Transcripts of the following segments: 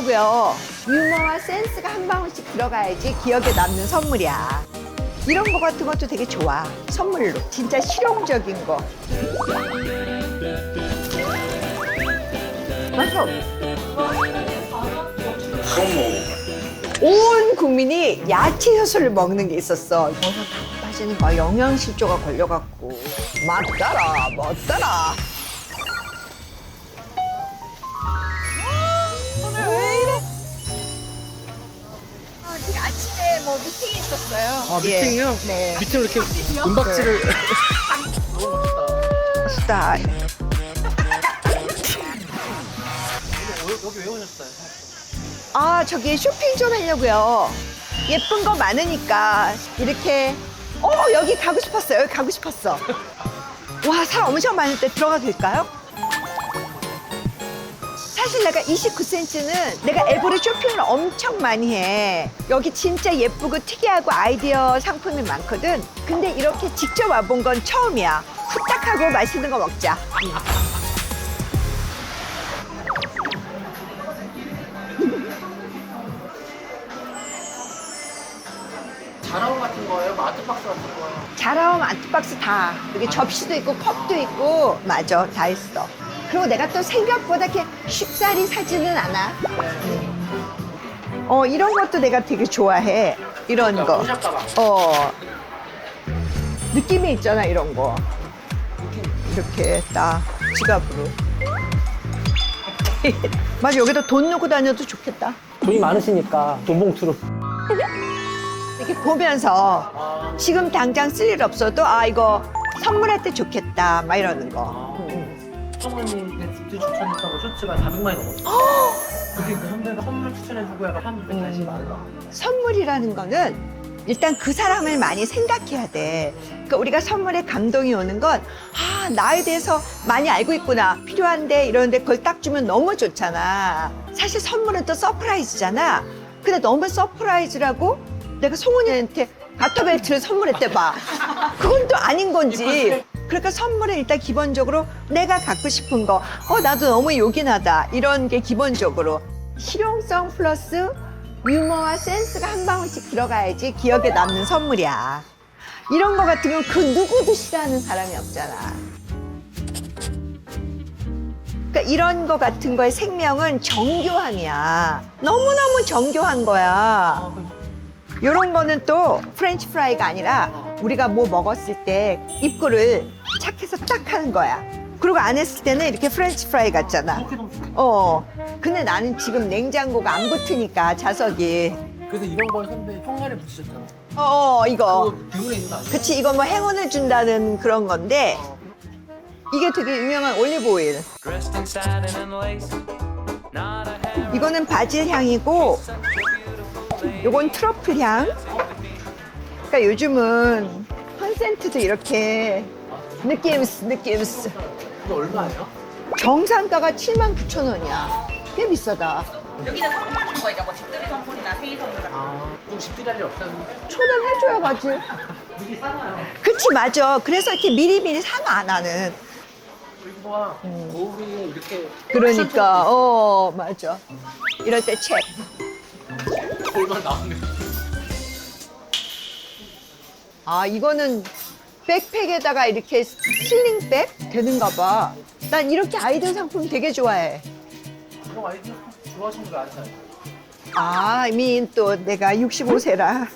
하려고요. 유머와 센스가 한 방울씩 들어가야지 기억에 남는 선물이야. 이런 거 같은 것도 되게 좋아. 선물로. 진짜 실용적인 거. 맞아. 처음 먹어봐. 온 국민이 야채 효소를 먹는 게 있었어. 버섯 다 빠지는 거야. 영양실조가 걸려갖고. 맞더라, 맞더라. 뭐 미팅이 있었어요. 아, 미팅이요? 네. 밑으로 이렇게 은박지를 맛있다. 여기 왜 오셨어요? 아, 저기 쇼핑 좀 하려고요. 예쁜 거 많으니까 이렇게 어, 여기 가고 싶었어요. 여기 가고 싶었어. 와, 사람 엄청 많을 때 들어가도 될까요? 사실 내가 29cm는 내가 앱으로 쇼핑을 엄청 많이 해. 여기 진짜 예쁘고 특이하고 아이디어 상품이 많거든. 근데 이렇게 직접 와본 건 처음이야. 후딱하고 맛있는 거 먹자. 자라온 같은 거예요? 마트박스 같은 거예요? 자라움 아트박스 다 여기 접시도 있고 컵도 있고 맞아 다 있어 그리고 내가 또 생각보다 이렇게 쉽사리 사지는 않아. 어 이런 것도 내가 되게 좋아해 이런 거. 보셨다가 어. 느낌이 있잖아 이런 거. 이렇게 딱 지갑으로. 맞아 여기다 돈 넣고 다녀도 좋겠다. 돈이 많으시니까 돈 봉투로. 이렇게 보면서 아, 지금 당장 쓸 일 없어도 아 이거 선물할 때 좋겠다 막 이러는 거 사모님께 굿즈 추천했던 거 쇼츠가 400만이 넘었어요. 그게 그 선배가 선물 추천해주고 약간 한 240만 원. 선물이라는 거는 일단 그 사람을 많이 생각해야 돼. 그러니까 우리가 선물에 감동이 오는 건, 아, 나에 대해서 많이 알고 있구나. 필요한데, 이러는데 그걸 딱 주면 너무 좋잖아. 사실 선물은 또 서프라이즈잖아. 근데 너무 서프라이즈라고 내가 송은이한테 가터벨트를 선물했대 봐. 그건 또 아닌 건지. 그러니까 선물은 일단 기본적으로 내가 갖고 싶은 거, 어, 나도 너무 요긴하다. 이런 게 기본적으로. 실용성 플러스 유머와 센스가 한 방울씩 들어가야지 기억에 남는 선물이야. 이런 거 같으면 그 누구도 싫어하는 사람이 없잖아. 그러니까 이런 거 같은 거의 생명은 정교함이야. 너무너무 정교한 거야. 이런 거는 또 프렌치 프라이가 아니라 우리가 뭐 먹었을 때 입구를 착해서 딱 하는 거야. 그리고 안 했을 때는 이렇게 프렌치 프라이 같잖아. 어. 근데 나는 지금 냉장고가 안 붙으니까 자석이. 그래서 이런 걸 선배 평날에 붙이셨잖아. 어, 이거. 그거 비문에 있는 거 아니에요? 그치, 이거 뭐 행운을 준다는 그런 건데, 이게 되게 유명한 올리브 오일. Dressed in satin and lace, not a hair 이거는 바질 향이고, 요건 트러플 향. 그러니까 요즘은 컨센트도 이렇게 느낌스, 느낌스. 이거 얼마예요? 정상가가 7만 9천 원이야. 꽤 비싸다. 여기는 선물인 거니까 뭐 집들이 선물이나 생일 선물 같은 아, 좀 집들이 할일 없다는데? 초대해줘야 가지. 이게 싸나요? 그치, 맞아. 그래서 이렇게 미리미리 사놔, 나는. 이거가 거울이 이렇게 그러니까, 어, 맞아. 이럴 때 책. 얼마 나오네. 아, 이거는 백팩에다가 이렇게 슬링백 되는가 봐. 난 이렇게 아이들 상품 되게 좋아해. 이런 아이디어 좋아하시는 거안 사요? 아, 이미 또 내가 65세라.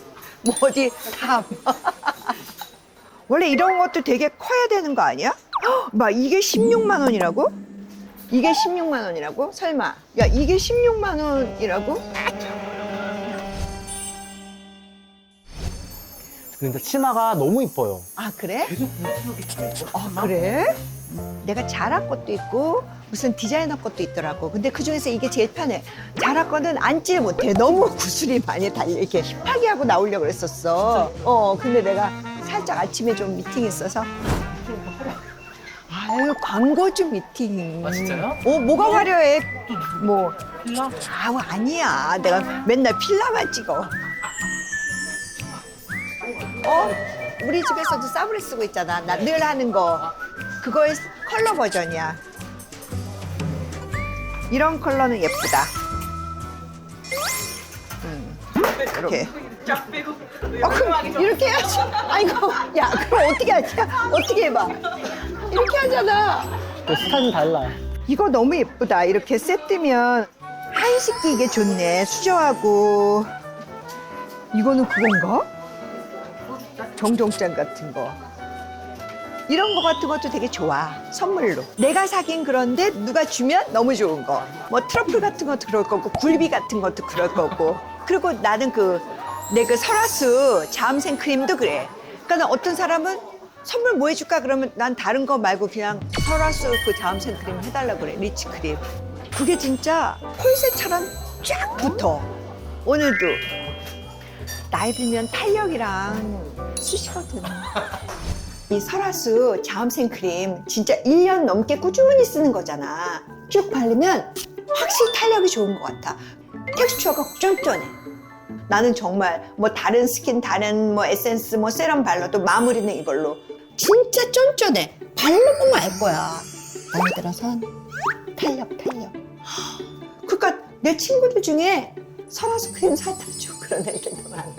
뭐 어디 다. 원래 이런 것도 되게 커야 되는 거 아니야? 헉, 막 이게 16만 원이라고? 이게 16만 원이라고? 설마. 야, 이게 16만 원이라고? 근데 치마가 너무 이뻐요 아, 그래? 아, 그래? 내가 자라 것도 있고 무슨 디자이너 것도 있더라고. 근데 그 중에서 이게 제일 편해. 자라 거는 앉질 못해. 너무 구슬이 많이 달려. 이렇게 힙하게 하고 나오려고 그랬었어. 어, 근데 내가 살짝 아침에 좀 미팅 있어서. 아유, 광고주 미팅. 아, 진짜요? 어, 뭐가 화려해? 뭐. 필라? 아우, 아니야. 내가 맨날 필라만 찍어. 어? 우리 집에서도 사브레 쓰고 있잖아. 나 늘 하는 거. 그거의 컬러 버전이야. 이런 컬러는 예쁘다. 이렇게. 어, 그럼 이렇게 해야지. 아이고, 야, 그럼 어떻게 하지? 어떻게 해봐. 이렇게 하잖아. 그 스타일이 달라요. 이거 너무 예쁘다. 이렇게 세트면 한식기 이게 좋네. 수저하고. 이거는 그건가? 정종장 같은 거. 이런 거 같은 것도 되게 좋아. 선물로. 내가 사긴 그런데 누가 주면 너무 좋은 거. 뭐 트러플 같은 것도 그럴 거고, 굴비 같은 것도 그럴 거고. 그리고 나는 그, 내 그 설화수 자음생 크림도 그래. 그러니까 어떤 사람은 선물 뭐 해줄까 그러면 난 다른 거 말고 그냥 설화수 그 자음생 크림 해달라고 그래. 리치 크림. 그게 진짜 콜셋처럼 쫙 붙어. 오늘도. 나이 들면 탄력이랑 쑤시거든. 이 설화수 자음생 크림 진짜 1년 넘게 꾸준히 쓰는 거잖아. 쭉 바르면 확실히 탄력이 좋은 것 같아. 텍스처가 쫀쫀해. 나는 정말 뭐 다른 스킨, 다른 뭐 에센스, 뭐 세럼 발라도 마무리는 이걸로. 진짜 쫀쫀해. 바르보면 알 거야. 나이 들어선 탄력, 탄력. 그러니까 내 친구들 중에 설화수 크림 사다 줘 그런 애들도 많아.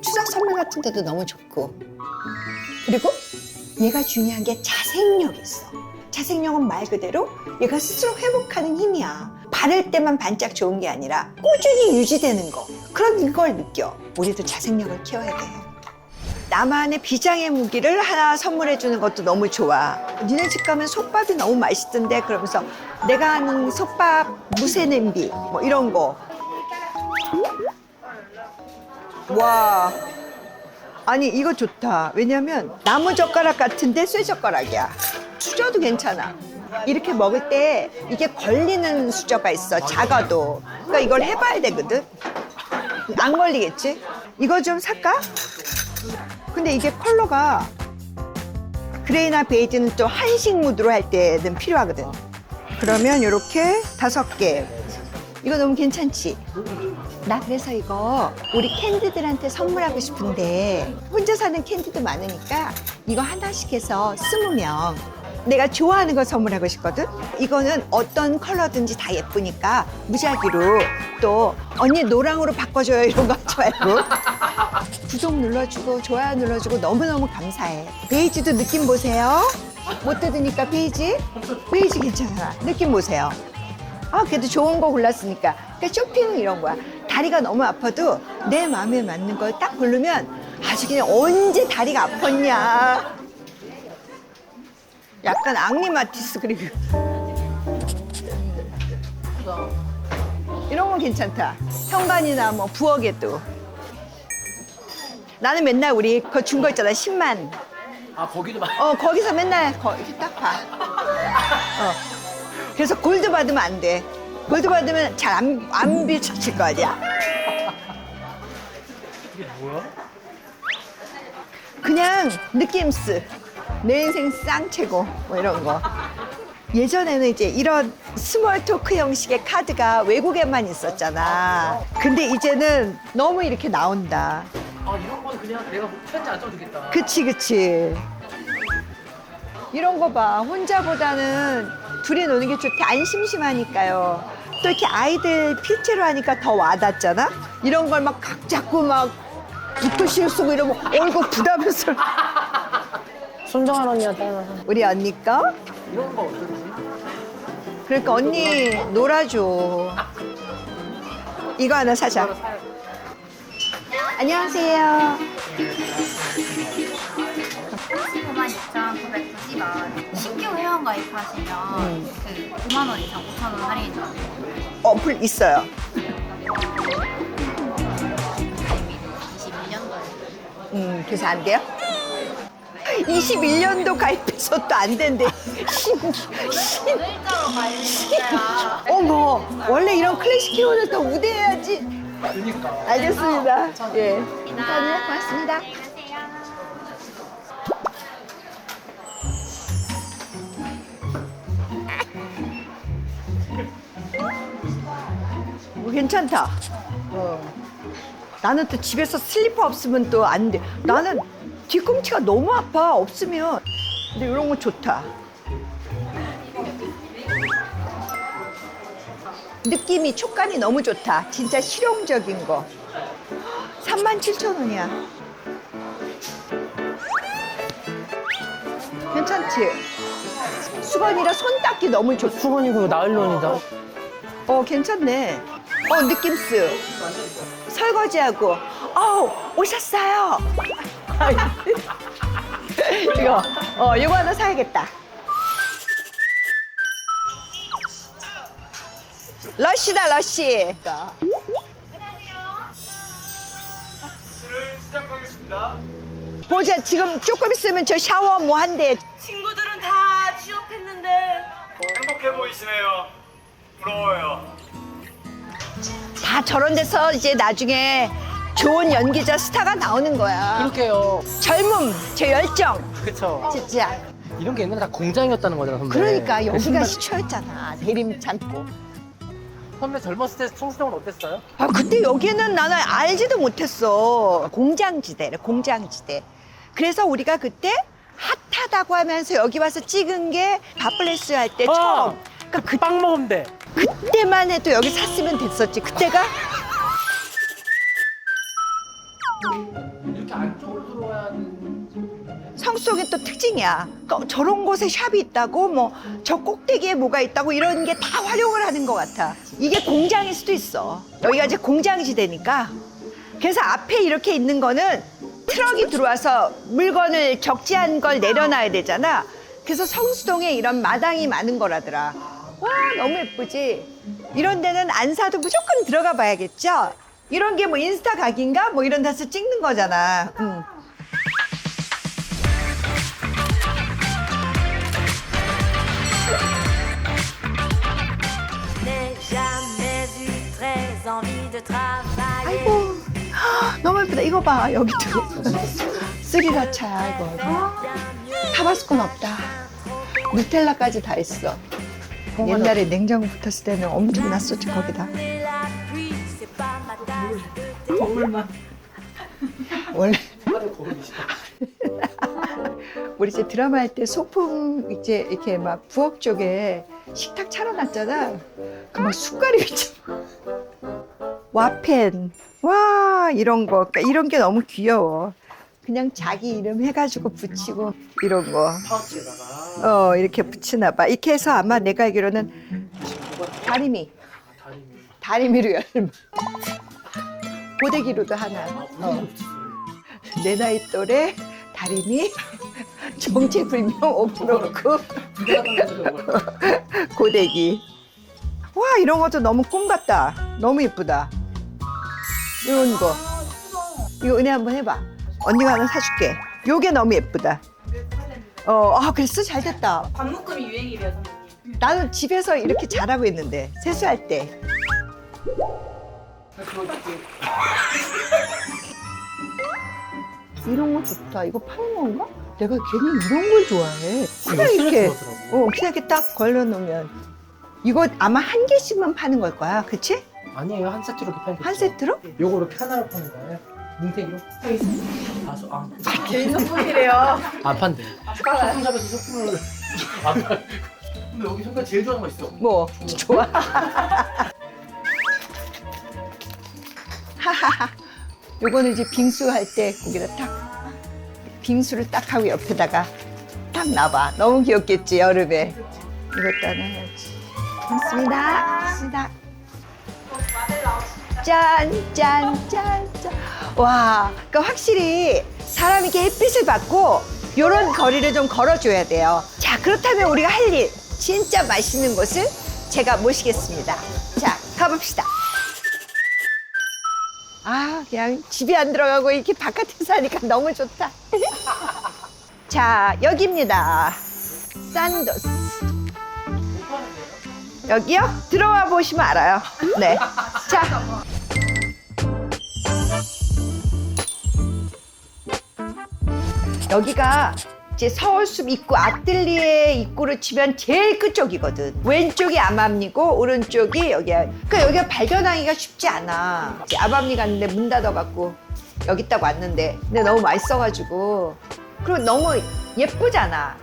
추석 선물 같은 데도 너무 좋고. 그리고 얘가 중요한 게 자생력이 있어. 자생력은 말 그대로 얘가 스스로 회복하는 힘이야. 바를 때만 반짝 좋은 게 아니라 꾸준히 유지되는 거. 그런 걸 느껴. 우리도 자생력을 키워야 돼. 나만의 비장의 무기를 하나 선물해 주는 것도 너무 좋아. 니네 집 가면 솥밥이 너무 맛있던데 그러면서 내가 하는 솥밥 무쇠 냄비 뭐 이런 거. 와. 아니 이거 좋다. 왜냐면 나무 젓가락 같은데 쇠 젓가락이야. 수저도 괜찮아. 이렇게 먹을 때 이게 걸리는 수저가 있어. 작아도. 그러니까 이걸 해봐야 되거든. 안 걸리겠지? 이거 좀 살까? 근데 이게 컬러가 그레이나 베이지는 또 한식 무드로 할 때는 필요하거든. 그러면 이렇게 다섯 개. 이거 너무 괜찮지? 나 그래서 이거 우리 캔디들한테 선물하고 싶은데 혼자 사는 캔디도 많으니까 이거 하나씩 해서 스무 명 내가 좋아하는 거 선물하고 싶거든? 이거는 어떤 컬러든지 다 예쁘니까 무작위로 또 언니 노랑으로 바꿔줘요. 이런 거 하지 말고. 구독 눌러주고 좋아요 눌러주고 너무너무 감사해. 베이지도 느낌 보세요. 못 뜯으니까 베이지? 베이지 괜찮아. 느낌 보세요 아, 그래도 좋은 거 골랐으니까. 그러니까 쇼핑은 이런 거야. 다리가 너무 아파도 내 마음에 맞는 걸 딱 고르면 아주 그냥 언제 다리가 아팠냐. 약간 앙리마티스 그리고 이런 건 괜찮다. 현관이나 뭐 부엌에도. 나는 맨날 우리 그거 준 거 있잖아. 10만. 아 거기도 막 어, 거기서 맨날 거, 이렇게 딱 봐. 어. 그래서 골드 받으면 안 돼. 골드 받으면 잘 안, 안 비춰질 거 아니야. 이게 뭐야? 그냥 느낌스. 내 인생 쌍최고. 뭐 이런 거. 예전에는 이제 이런 스몰 토크 형식의 카드가 외국에만 있었잖아. 근데 이제는 너무 이렇게 나온다. 아 이런 거는 그냥 내가 편지 안 써도 되겠다. 그치, 그치. 이런 거 봐. 혼자보다는 둘이 노는 게 좋대. 안 심심하니까요. 또 이렇게 아이들 필체로 하니까 더 와닿잖아? 이런 걸 막 각 잡고 막 붓글씨를 쓰고 이러면 얼굴 부담스러워. 순정한 언니한테 하나. 우리 언니 거? 이런 거 어떤지? 그러니까 언니 놀아줘. 이거 하나 사자. 안녕하세요. 35만 6,990원. 신규 회원 가입하시면 그 5만 원 이상 5천 원 할인. 어플 있어요. 가입일은 21년도에. 음, 그래서 안 돼요? 21년도 가입해서 또 안 된대. 신, 신. 일자로 가입했어요. 어머, 원래 이런 클래식 회원을 더 우대해야지. 그니까. 알겠습니다. 예. 감사합니다. 고맙습니다. 뭐 괜찮다. 어. 나는 또 집에서 슬리퍼 없으면 또 안 돼. 나는 뒤꿈치가 너무 아파. 없으면. 근데 이런 거 좋다. 느낌이 촉감이 너무 좋다. 진짜 실용적인 거. 37,000원이야. 괜찮지? 수건이라 손 닦기 너무 좋. 수건이고 나일론이다. 어, 괜찮네. 어, 느낌스. 설거지하고. 어우, 오셨어요. 이거, 어, 이거 하나 사야겠다. 러쉬다, 러쉬. 보자, 지금 조금 있으면 저 샤워 뭐 한대. 친구들은 다 취업했는데 행복해 보이시네요. 부러워요. 다 저런 데서 이제 나중에 좋은 연기자 스타가 나오는 거야. 이렇게요. 젊음, 제 열정. 그쵸. 진짜. 이런 게 옛날에 다 공장이었다는 거잖아, 선배. 그러니까 여기가 정말- 시초였잖아. 대림 창고. 선배 젊었을 때 성수동은 어땠어요? 아, 그때 여기는 나는 알지도 못했어. 공장지대래, 공장지대. 그래서 우리가 그때 핫하다고 하면서 여기 와서 찍은 게 밥플레스 할때 처음. 그러니까 그, 빵 먹으면 돼. 그때만 해도 여기 샀으면 됐었지. 그때가 이렇게 안쪽으로 들어와야 성수동의 또 특징이야. 그러니까 저런 곳에 샵이 있다고, 뭐, 저 꼭대기에 뭐가 있다고 이런 게 다 활용을 하는 것 같아. 이게 공장일 수도 있어. 여기가 이제 공장지대니까. 그래서 앞에 이렇게 있는 거는 트럭이 들어와서 물건을 적재한 걸 내려놔야 되잖아. 그래서 성수동에 이런 마당이 많은 거라더라. 와, 너무 예쁘지? 이런 데는 안 사도 무조건 들어가 봐야겠죠? 이런 게 뭐 인스타 각인가? 뭐 이런 데서 찍는 거잖아. 음. n'ai jamais eu très envie de travailler. 아이고 너무 예쁘다 이거 봐 여기도 스리라차야 이거 타바스코는 없다 누텔라까지 다 있어 옛날에 냉장고 붙었을 때는 엄청 났었지 거기다. 원래 우리 이제 드라마 할 때 소품 이제 이렇게 막 부엌 쪽에 식탁 차려놨잖아. 그 막 숟가락 있잖아 와펜. 와 이런 거. 그러니까 이런 게 너무 귀여워 그냥 자기 이름 해가지고 붙이고 이런 거. 파우치에다가. 어 이렇게 붙이나 봐. 이렇게 해서 아마 내가 알기로는 다리미. 다리 다리미로 열면. 고데기로도 하나. 어. 내 나이 또래 다리미 정체불명 오프로크 고데기. 와 이런 것도 너무 꿈 같다. 너무 예쁘다. 이런 거. 이거 은혜 한번 해봐 언니가 하나 사줄게 요게 너무 예쁘다 어 아, 그랬어 잘 됐다 반묶음이 유행이래요 선생님 나는 집에서 이렇게 잘하고 있는데 세수할 때 이런 거 좋다. 이거 파는 건가? 내가 괜히 이런 걸 좋아해. 그냥 이렇게, 어, 그냥 이렇게 딱 걸러놓으면. 이거 아마 한 개씩만 파는 걸 거야. 그치? 아니에요, 한 세트로 이렇게 팔고. 한 세트로? 요거 이렇게 하나로 파는 거예요? 뭉태기로? 아, 소, 아, 개인 소품이래요. 안 판대. 소품샵에서 소품을. 근데 여기 선배 제일 좋아하는 거 있어. 뭐, 좋아. 하하하. 요거는 이제 빙수 할 때 거기다 딱, 빙수를 딱 하고 옆에다가 딱 놔봐. 너무 귀엽겠지, 여름에. 이것도 하나 해야지. 고맙습니다. 고맙습니다. 짠, 짠, 짠, 짠. 와, 그러니까 확실히 사람이 이렇게 햇빛을 받고 이런 거리를 좀 걸어줘야 돼요. 자, 그렇다면 우리가 할 일, 진짜 맛있는 곳을 제가 모시겠습니다. 자, 가봅시다. 아, 그냥 집에 안 들어가고 이렇게 바깥에 사니까 너무 좋다. 자, 여기입니다. 산도스. 여기요? 들어와 보시면 알아요. 네. 자. 여기가 이제 서울숲 입구 아틀리에 입구를 치면 제일 끝쪽이거든. 왼쪽이 암암리고 오른쪽이 여기야. 그러니까 여기가 발견하기가 쉽지 않아. 이제 암암리 갔는데 문 닫아갖고 여기 딱 왔는데 근데 너무 맛있어가지고 그리고 너무 예쁘잖아.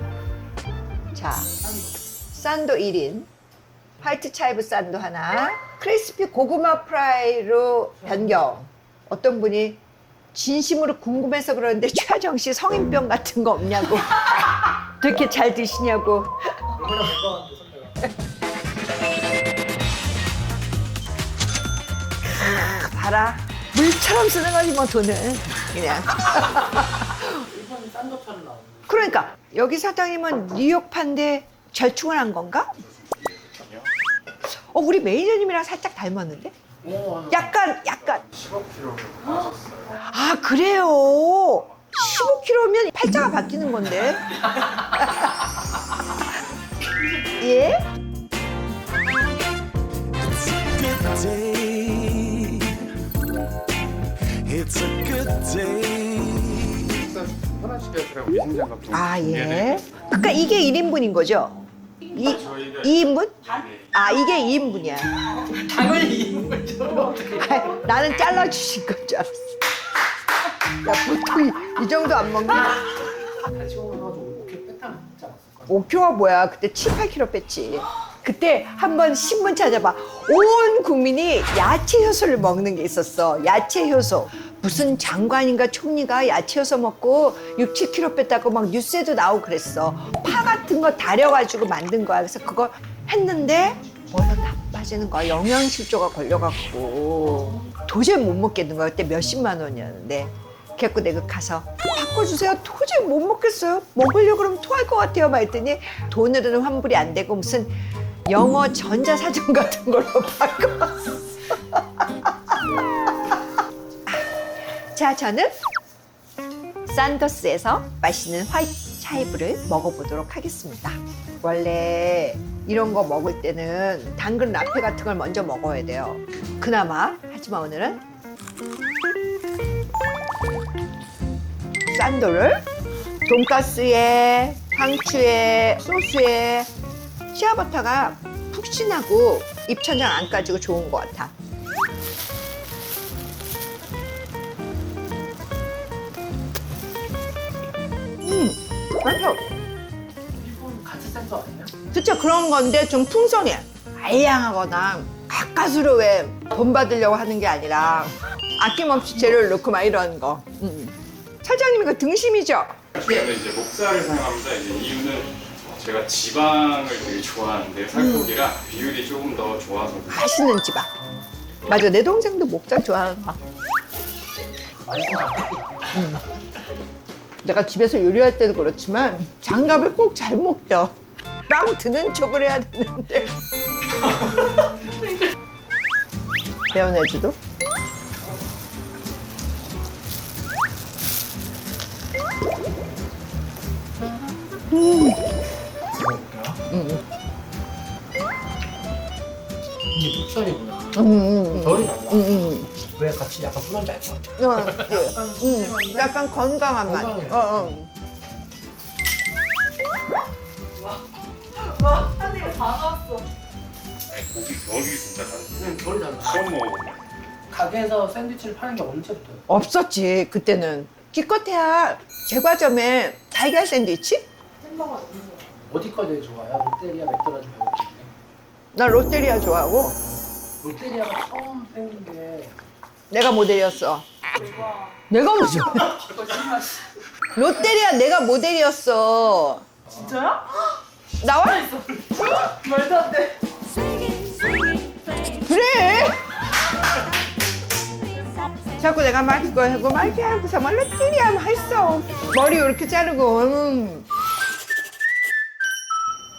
자, 싼도 1인. 화이트 차이브 싼도 하나. 크리스피 고구마 프라이로 변경. 어떤 분이 진심으로 궁금해서 그러는데 최하정 씨 성인병 같은 거 없냐고. 그렇게 잘 드시냐고. 선배가. 봐라. 물처럼 쓰는 거지 뭐 돈은. 그냥. 일본 싼것처럼 나오는. 그러니까 여기 사장님은 뉴욕판데 절충을 한 건가? 어 우리 매니저님이랑 살짝 닮았는데? 오, 약간 약간 15kg 빠졌어요. 아 그래요. 15kg면 팔자가 바뀌는 건데. 예? good day. It's a good day. 식사 편하시게 하시라고 위생장갑 좀아 예. 준비해드릴게요. 그러니까 이게 1인분인 거죠? 이 저희가 2인분? 네. 아 이게 2인분이야. 당연히 이걸 저를 어떻게. 아, 나는 잘라 주신 건 줄 알았어. 야 보통 이, 이 정도 안 먹니? 같이 먹어가지고 오케이 뺐다면 먹지 않았을까? 5kg 뭐야? 그때 7, 8kg 뺐지. 그때 한번 신문 찾아봐. 온 국민이 야채 효소를 먹는 게 있었어. 야채 효소. 무슨 장관인가 총리가 야채 효소 먹고 6, 7kg 뺐다고 막 뉴스에도 나오고 그랬어. 파 같은 거 다려가지고 만든 거야. 그래서 그거 했는데 뭐가 다 빠지는 거야. 영양실조가 걸려갖고 도저히 못 먹겠는 거야. 그때 몇십만 원이었는데. 내가 가서 바꿔주세요. 도저히 못 먹겠어요. 먹으려고 그러면 토할 것 같아요. 막 했더니 돈으로는 환불이 안 되고 무슨 영어 전자사전 같은 걸로 바꿔왔어. 자, 저는 산더스에서 맛있는 화이트 차이브를 먹어보도록 하겠습니다. 원래 이런 거 먹을 때는 당근 라페 같은 걸 먼저 먹어야 돼요. 그나마 하지만 오늘은 싼도를 돈가스에 상추에 소스에 시아버터가 푹신하고 입천장 안 까지고 좋은 것 같아. 음, 맛있어. 일본 같이 센터 아니야? 진짜 그런 건데 좀 풍성해. 알량하거나 가까스로 왜돈 받으려고 하는 게 아니라 아낌없이 재료를 넣고 막 이런 거. 음. 사장님 이거 등심이죠? 근데 이제 목살을 사용합니다. 이제 이유는 제가 지방을 되게 좋아하는데 살코기랑 비율이 조금 더 좋아서 맛있는 지방. 맞아, 내 동생도 목살 좋아하는 거. 내가 집에서 요리할 때도 그렇지만 장갑을 꼭잘 먹죠. 빵 드는 척을 해야 되는데. 배워내주도. 먹어볼게요. 이게 목살이구나. 음, 음, 결이 달라. 음, 음. 왜 같이 약간 불안지 알것 같아? 어, 예. 음, 약간 건강한 맛. 건강해. 어, 어. 고기 결이 진짜 다르죠. 응, 결이 달라. 처음 먹어보면 가게에서 샌드위치를 파는 게 언제부터요? 없었지, 그때는. 기껏해야 제과점에 달걀 샌드위치? 어디 거 제일 좋아요? 롯데리아, 맥도날드 배고픈데. 나 롯데리아 좋아하고 롯데리아가 처음 생긴 게 내가 모델이었어. 내가 모델. 롯데리아 내가 모델이었어. 진짜요? 나와? 말도 안 돼. 그래. 자꾸 내가 막 그거 하고 막 이렇게 하고서 막 롯데리아 막 했어. 머리 이렇게 자르고. 음.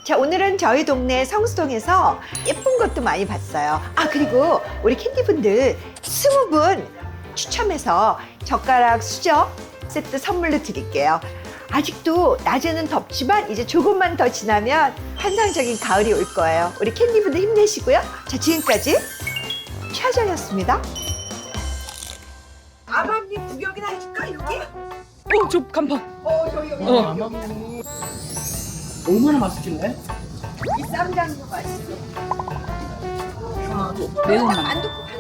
자, 오늘은 저희 동네 성수동에서 예쁜 것도 많이 봤어요. 아, 그리고 우리 캔디분들 스무 분 추첨해서 젓가락 수저 세트 선물로 드릴게요. 아직도 낮에는 덥지만 이제 조금만 더 지나면 환상적인 가을이 올 거예요. 우리 캔디분들 힘내시고요. 자, 지금까지 최하정이었습니다. 아밤님 구경이나 해줄까, 여기? 어, 저 간판. 어, 저기, 여기. 어. 얼마나 맛있길래? 이 쌈장도 맛있어. 매운맛. 만두국 하나